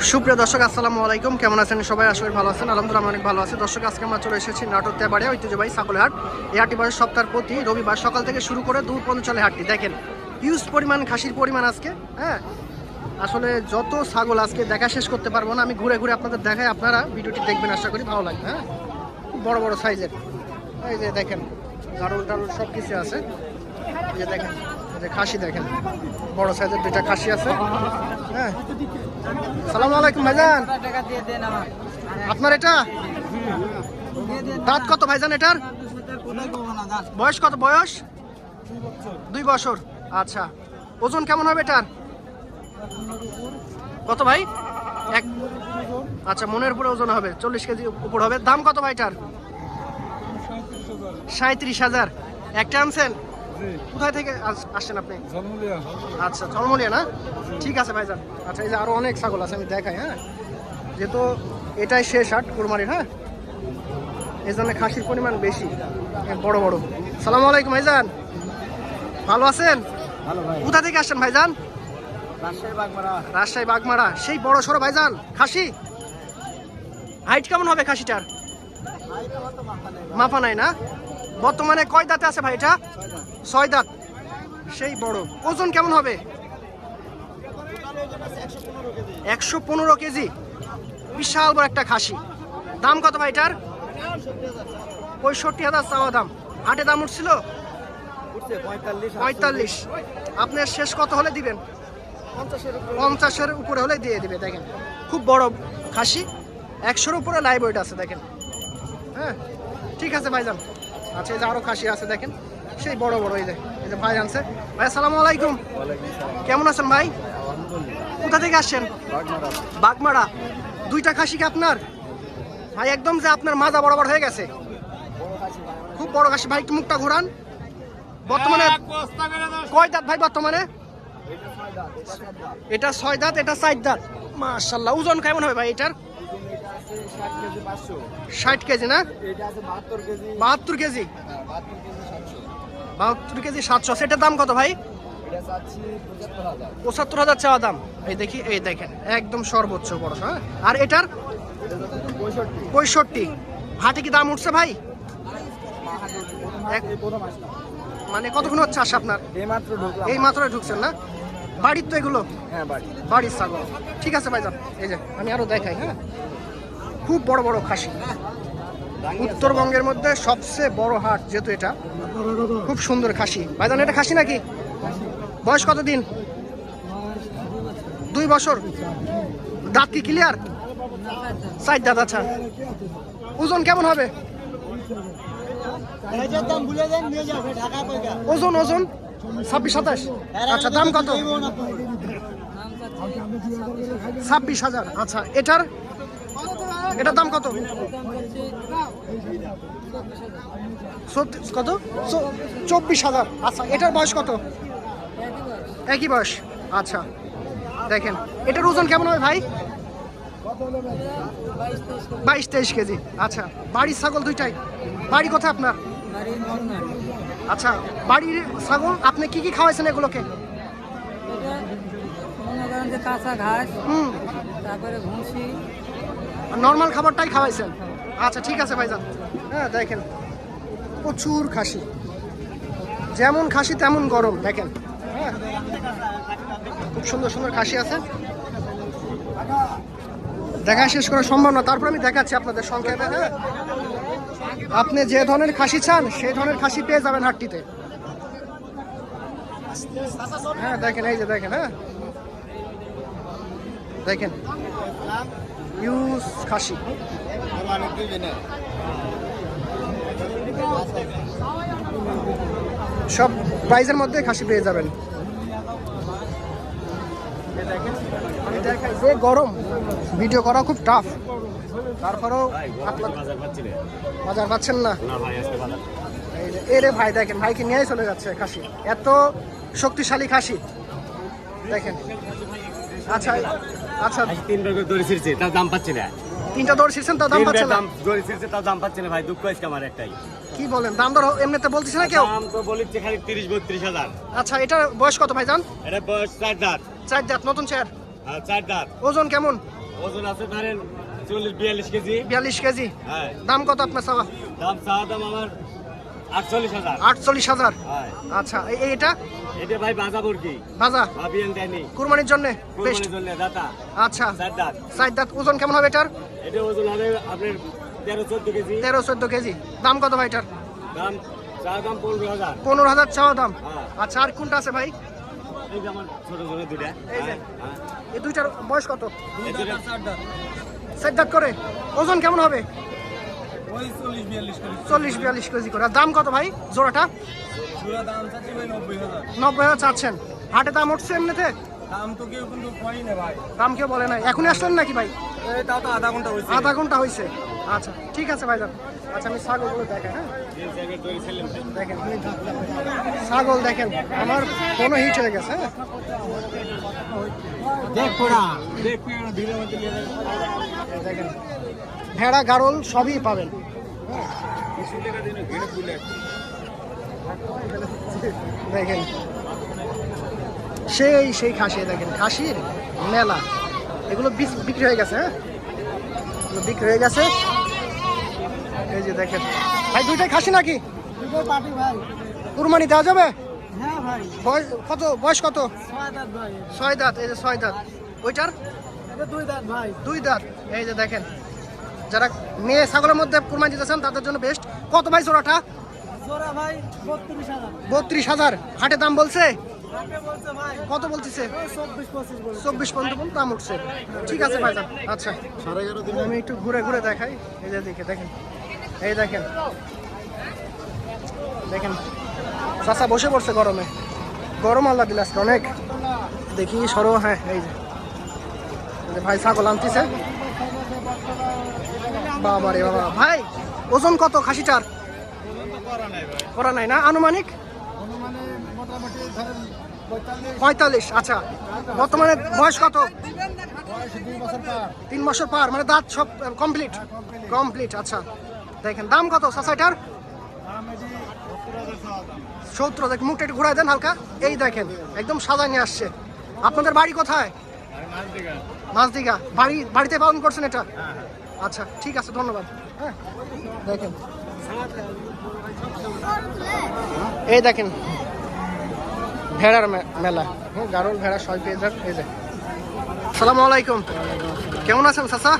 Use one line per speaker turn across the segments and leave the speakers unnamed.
সুপ্রিয় দর্শক, আসসালামু আলাইকুম। কেমন আছেন সবাই? আসলে ভালো আছেন। আলহামদুলিল্লাহ অনেক ভালো আছি। দর্শক, আজকে আমরা চলে এসেছি নাটোর তেবাড়িয়া ঐতিহ্যবাহী সাকলে হাট এই হাটটি বসে সপ্তাহের প্রতি রবিবার সকাল থেকে শুরু করে দূর পর্যন্ত চলে হাটটি। দেখেন হিউজ পরিমাণ, খাসির পরিমাণ আজকে হ্যাঁ? আসলে যত ছাগল আজকে দেখা শেষ করতে পারব না, আমি ঘুরে ঘুরে আপনাদের দেখাই, আপনারা ভিডিওটি দেখবেন, আশা করি ভালো লাগবে হ্যাঁ? খুব বড় বড় সাইজের। এই যে দেখেন গাড়ল টাড়ল সব কিছু আছে। এই যে দেখেন যে খাসি দেখেন। বড় সাইজের দুইটা খাসি আছে। হ্যাঁ। সালাম আলাইকুম ভাইজান। আপনার এটা? দাঁত কত ভাইজান এটার? বয়স কত বয়স? দুই বছর। আচ্ছা। ওজন কেমন হবে এটার? কত ভাই? এক আচ্ছা মনের উপরে ওজন হবে। চল্লিশ কেজি উপর হবে। দাম কত ভাই এটার? সাঁত্রিশ হাজার। একটা আনছেন? কোথায় থেকে আস- আসছেন আপনি? আচ্ছা চলমলিয়া না? ঠিক আছে ভাইজান। আচ্ছা এই যে আরও অনেক ছাগল আছে আমি দেখাই হ্যাঁ? যেহেতু এটাই শেষ হাট কুরমারির হ্যাঁ? এই জন্য খাসির পরিমাণ বেশি বড় বড়। সালাম আলাইকুম ভাইজান। ভালো আছেন? কোথা থেকে আসছেন ভাইজান?
রাজশাহী বাগমারা।
রাজশাহী বাগমারা। সেই বড় সড়ো ভাইজান খাসি? হাইট কেমন হবে খাসিটার? মাপা নাই না? বর্তমানে কয় দাঁতে আছে ভাই এটা? ছয় দাঁত। সেই বড়। ওজন কেমন হবে? একশো পনেরো কেজি। বিশাল বড় একটা খাসি। দাম কত ভাই এটার? পঁয়ষট্টি হাজার চাওয়া দাম। হাটে দাম উঠছিল?
পঁয়তাল্লিশ।
আপনার শেষ কত হলে দিবেন? পঞ্চাশের উপরে হলে দিয়ে দিবে, দেখেন। খুব বড় খাসি। একশোর উপরে লাইভ ওয়েট আছে, দেখেন। হ্যাঁ? ঠিক আছে, ভাইজান। আচ্ছা এই যে আরও খাসি আছে, দেখেন। সেই বড় বড় এই যে এই যে ভাই আনছে। ভাই আসসালামু আলাইকুম। কেমন আছেন ভাই? কোথা থেকে আসছেন? বাগমারা। দুইটা খাসি কি আপনার? ভাই একদম যে আপনার মাজা বরাবর হয়ে গেছে। খুব বড় খাসি। ভাই একটু মুখটা ঘোরান। বর্তমানে কয় দাঁত ভাই বর্তমানে? এটা ছয় দাঁত এটা চার দাঁত। মাশাল্লাহ ওজন কেমন হবে ভাই এটার?
ষাট কেজি পাঁচশো।
ষাট কেজি না?
বাহাত্তর কেজি।
বাহাত্তর কেজি
সাতশো।
সেটার দাম কত ভাই?
পঁচাত্তর হাজার
চাওয়া দাম। এই দেখি, এই দেখেন, একদম সর্বোচ্চ বড় হ্যাঁ? আর এটার?
পঁয়ষট্টি।
হাটে কি দাম উঠছে ভাই? মানে কতক্ষণ হচ্ছে আসে আপনার?
এই মাত্র
ঢুকছেন না? বাড়ির তো এগুলো?
বাড়ি
বাড়ির ছাগল। ঠিক আছে ভাইজান, এই যে, আমি আরও দেখাই হ্যাঁ? খুব বড় বড় খাসি। উত্তরবঙ্গের মধ্যে সবচেয়ে বড় হাট যেহেতু এটা, খুব সুন্দর খাসি। ভাইজান, এটা খাসি নাকি? বয়স কত দিন? দুই বছর। দাঁত কি ক্লিয়ার সাইড দাঁত আচ্ছা। ওজন কেমন হবে? ওজন ওজন? ছাব্বিশ, সাতাশ? আচ্ছা দাম কত? ছাব্বিশ হাজার। আচ্ছা এটার এটার দাম কত? কত? চব্বিশ হাজার। আচ্ছা এটার বয়স কত? একই বয়স। আচ্ছা দেখেন এটার ওজন কেমন হবে ভাই? বাইশ তেইশ কেজি। আচ্ছা বাড়ির ছাগল দুইটাই। বাড়ি কোথায় আপনার? আচ্ছা বাড়ির ছাগল আপনি কি কি খাওয়াইছেন এগুলোকে?
কাঁচা ঘাস
হুম।
তারপরে ভুসি
নর্মাল খাবারটাই খাওয়াইছেন? আচ্ছা ঠিক আছে ভাইজান। হ্যাঁ দেখেন প্রচুর খাসি। যেমন খাসি তেমন গরম দেখেন। হ্যাঁ খুব সুন্দর সুন্দর খাসি আছে। দেখা শেষ করা সম্ভব না তারপর আমি দেখাচ্ছি আপনাদের সংক্ষেপে হ্যাঁ। আপনি যে ধরনের খাসি চান সেই ধরনের খাসি পেয়ে যাবেন হাটটিতে। হ্যাঁ দেখেন এই যে দেখেন হ্যাঁ। দেখেন। ইউজ খাসি। সব প্রাইজের মধ্যে খাসি পেয়ে যাবেন। যে গরম ভিডিও করা খুব টাফ তারপরেও বাজার পাচ্ছেন না। এরে ভাই দেখেন ভাইকে নিয়েই চলে যাচ্ছে খাসি। এত শক্তিশালী খাসি। দেখেন। আচ্ছা আচ্ছা।
তিন বার দড়ি ছিঁড়ছে তার দাম পাচ্ছে না।
তিনটা দৌড় ছিঁড়ছেন তার দাম পাচ্ছে না?
দড়ি ছিঁড়ছে তার দাম পাচ্ছে না ভাই দুঃখ আজকে আমার একটাই।
কি বলেন দাম দর এমনিতে বলতেছে না কেউ?
দাম তো বলিচ্ছে খালি তিরিশ বত্রিশ হাজার।
আচ্ছা এটার বয়স কত ভাই জান
এটা বয়স চার দাঁত।
চার দাঁত নতুন চেয়ার?
আর চার দাঁত।
ওজন কেমন?
ওজন আছে ধরেন চল্লিশ বিয়াল্লিশ কেজি।
বিয়াল্লিশ কেজি।
হ্যাঁ।
দাম কত আপনার চাওয়া?
দাম চাওয়া দাম আমার আটচল্লিশ হাজার।
আটচল্লিশ হাজার? আচ্ছা এটা?
এটা ভাই
ভাজা
ভাবিয়ান দেয়নি।
কুরবানির জন্য? বেস্ট
জন্য দাতা।
আচ্ছা।
চার দাঁত
ওজন কেমন হবে এটার?
এটা ওজন হবে আপনার তেরো চোদ্দ কেজি।
তেরো চোদ্দ কেজি। দাম কত ভাই এটার?
দাম চা দাম পনেরো হাজার।
পনেরো চাওয়া দাম?
হ্যাঁ।
আচ্ছা আর কোনটা আছে ভাই?
এই যে আমার ছোট ছোট দুটা
এই যে।
হ্যাঁ, হ্যাঁ।
এই দুইটার বয়স কত?
এই দুটা
দাঁত করে? ওজন কেমন হবে?
চল্লিশ বিয়াল্লিশ
কেজি। করে। আর দাম কত ভাই জোড়াটা?
নব্বই হাজার।
চাচ্ছেন। হাটে দাম উঠছে এমনিতে?
দাম তো কেউ কিন্তু কই না ভাই।
দাম কেউ বলে নাই। এখনই আসলেন নাকি ভাই?
এই তাও তো আধা ঘণ্টা হয়েছে
আধা ঘণ্টা হয়েছে আচ্ছা ঠিক আছে ভাইজান আচ্ছা আমি ছাগলগুলো দেখেন হ্যাঁ। দেখেন ছাগল দেখেন আমার কোনো হিট হয়ে গেছে হ্যাঁ?
দেখ
দেখেন। ভেড়া গারল সবই পাবেন। দেখেন। সেই সেই খাসি দেখেন। খাসির মেলা। এগুলো বিক্রি হয়ে গেছে হ্যাঁ? বিক্রি হয়ে গেছে। এই যে দেখেন। ভাই দুইটাই খাসি নাকি? কুরবানি দেওয়া যাবে?
হ্যাঁ
কত বয়স কত?
ছয় দাঁত ভাই।
ছয় দাঁত এই যে ছয় দাঁত। ওইটার?
দুই দাঁত ভাই।
দুই দাঁত। এই যে দেখেন। যারা মেয়ে ছাগলের মধ্যে কুরবানি দিতেছেন তাদের জন্য বেস্ট কত ভাই জোড়াটা?
জোড়া ভাই বত্রিশ হাজার।
হাটে দাম বলছে?
ভাই।
কত বলতেছে?
চব্বিশ
পর্যন্ত দাম উঠছে। ঠিক আছে ভাইজান আচ্ছা। আমি একটু ঘুরে ঘুরে দেখাই। এই যে দেখে দেখেন। এই দেখেন। দেখেন। চাষা বসে পড়ছে গরমে। গরম আল্লাহ দিল আজকে অনেক। দেখি সরো হ্যাঁ এই যে। এই যে ভাই ছাগল আনতেছে। বাবা রে বাবা। ভাই ওজন কত খাসিটার? করা নাই না? আনুমানিক?
মানে পঁয়তাল্লিশ।
আচ্ছা। বর্তমানে বয়স কত? তিন বছর পার মানে দাঁত সব কমপ্লিট কমপ্লিট আচ্ছা। দেখেন দাম কত সাসাইটার
সত্তর
দেখ মুখটা একটু ঘুরাই দেন হালকা। এই দেখেন একদম সাদা নিয়ে আসছে। আপনাদের বাড়ি কোথায়? মাঝদিঘা বাড়ি বাড়িতে পালন করছেন এটা? আচ্ছা ঠিক আছে, ধন্যবাদ। হ্যাঁ দেখেন। এই দেখেন, ভেড়ার মেলা। হ্যাঁ গারল ভেড়া ছয় পেয়ে যান এই যে। সালাম আলাইকুম। কেমন আছেন, চাচা?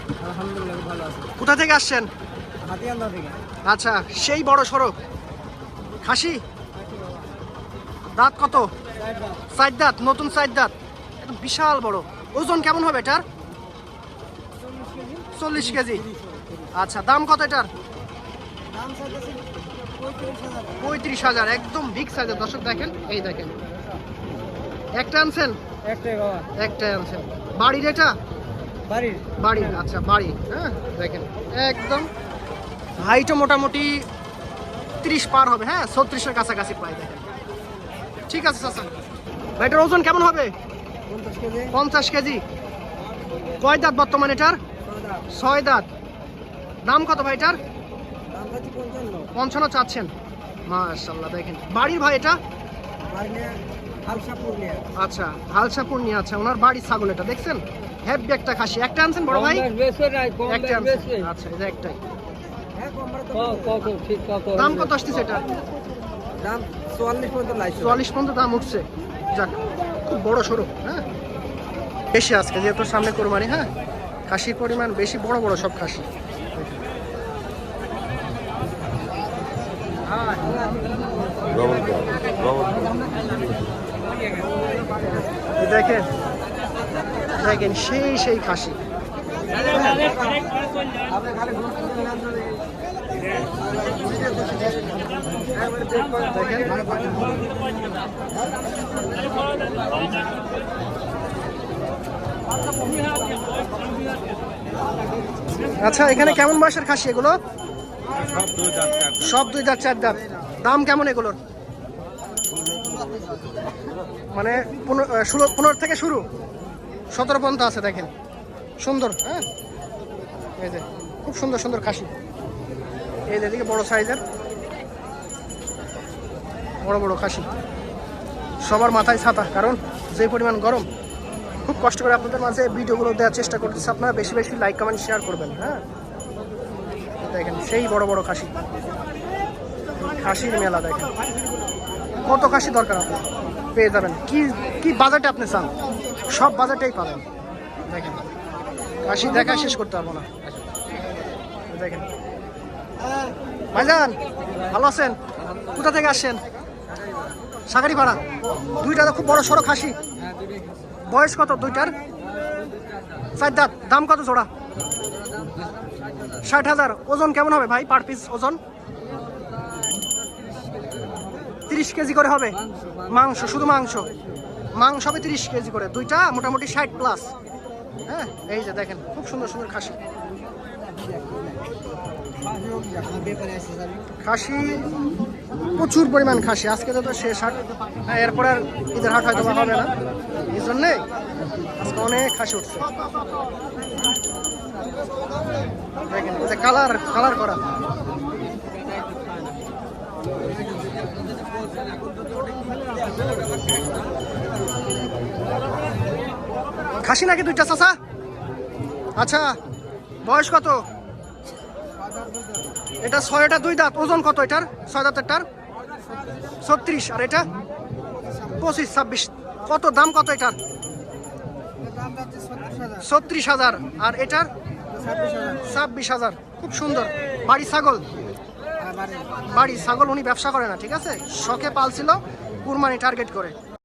কোথা থেকে আসছেন? আচ্ছা সেই বড় সড়ক। খাসি? দাঁত কত? সাইড দাঁত, নতুন সাইড দাঁত। একদম বিশাল বড়। ওজন কেমন হবে এটার? চল্লিশ কেজি। আচ্ছা দাম কত এটার?
পঁয়ত্রিশ হাজার।
একদম বিগ সাইজের দর্শক দেখেন এই দেখেন। একটা আনছেন?
একটাই
একটা আনছেন। বাড়ির এটা?
বাড়ির।
বাড়ির আচ্ছা বাড়ি হ্যাঁ দেখেন একদম। হাইটও মোটামুটি তিরিশ পার হবে হ্যাঁ ছত্রিশের কাছাকাছি প্রায় দেখেন। ঠিক আছে চাচা। ভাইটার ওজন কেমন হবে?
পঞ্চাশ কেজি।
পঞ্চাশ কেজি। কয় দাঁত বর্তমান এটার? ছয় দাঁত। দাম কত ভাইটার
দাম পঞ্চান্ন।
চাচ্ছেন। মাশাল্লাহ দেখেন। বাড়ির ভাই এটা?
নিয়ে হালসা পুরুলিয়া
আচ্ছা আছে। ওনার বাড়ির ছাগল এটা দেখছেন? হ্যাপি একটা খাসি। একটা আনছেন বড় ভাই? একটা আনছেন। আচ্ছা এটা একটাই।
হ্যাঁ
দাম কত আসতেছে এটা?
দাম চুয়াল্লিশ পর্যন্ত লাইছে।
চুয়াল্লিশ পর্যন্ত দাম উঠছে। যাক খুব বড় সড়ো হ্যাঁ? বেশি আজকে যেহেতু সামনে কোরবানি হ্যাঁ? খাসির পরিমাণ বেশি বড় বড় সব খাসি। দেখেন দেখেন সেই সেই খাসি। দেখেন। আচ্ছা এখানে কেমন বয়সের খাসি এগুলো? সব দুই দাঁত, চার দাঁত। দাম কেমন এগুলোর? মানে পনেরো থেকে শুরু? সতেরো পর্যন্ত আছে, দেখেন। সুন্দর হ্যাঁ? এই যে, খুব সুন্দর সুন্দর খাসি। এই যে বড় সাইজের, বড় বড় খাসি। সবার মাথায় ছাতা, কারণ যে পরিমাণ গরম খুব কষ্ট করে আপনাদের মাঝে ভিডিওগুলো দেওয়ার চেষ্টা করতেছি। আপনারা বেশি বেশি লাইক কমেন্ট শেয়ার করবেন হ্যাঁ? দেখেন, সেই বড় বড় খাসি। খাসির মেলা দেখেন। কত খাসি দরকার আপনার? পেয়ে যাবেন। কি কি বাজেটে আপনি চান? সব বাজেটেই পাবেন। দেখেন, খাসি দেখা শেষ করতে পারব না। দেখেন। ভাইজান, ভালো আছেন? কোথা থেকে আসছেন? সাগারি পাড়া দুইটা তো খুব বড় সড়ো খাসি। বয়স কত দুইটার? চার দাম কত জোড়া? ষাট হাজার। ওজন কেমন হবে ভাই পার পিস ওজন? তিরিশ কেজি করে হবে। মাংস, শুধু মাংস? মাংস হবে তিরিশ কেজি করে। দুইটা মোটামুটি ষাট প্লাস হ্যাঁ এই যে দেখেন, খুব সুন্দর সুন্দর খাসি। খাসি প্রচুর পরিমাণ খাসি। আজকে তো শেষ হাট হ্যাঁ এরপর আর ঈদের হাট হয়তো হবে না। এই জন্যে আজকে অনেক খাসি উঠছে। দেখেন কালার কালার করা। খাসি নাকি দুইটা, চাচা? আচ্ছা বয়স কত? এটা ছয়টা দুই দাঁত, ওজন কত এটার? ছয় দাঁতেরটার ছত্রিশ, আর এটা? পঁচিশ, ছাব্বিশ। কত দাম কত এটার? ছত্রিশ হাজার। আর এটার? ছাব্বিশ হাজার। খুব সুন্দর। বাড়ি ছাগল? বাড়ি ছাগল উনি ব্যবসা করে না, ঠিক আছে? শখে পালছিল, কুরবানি টার্গেট করে।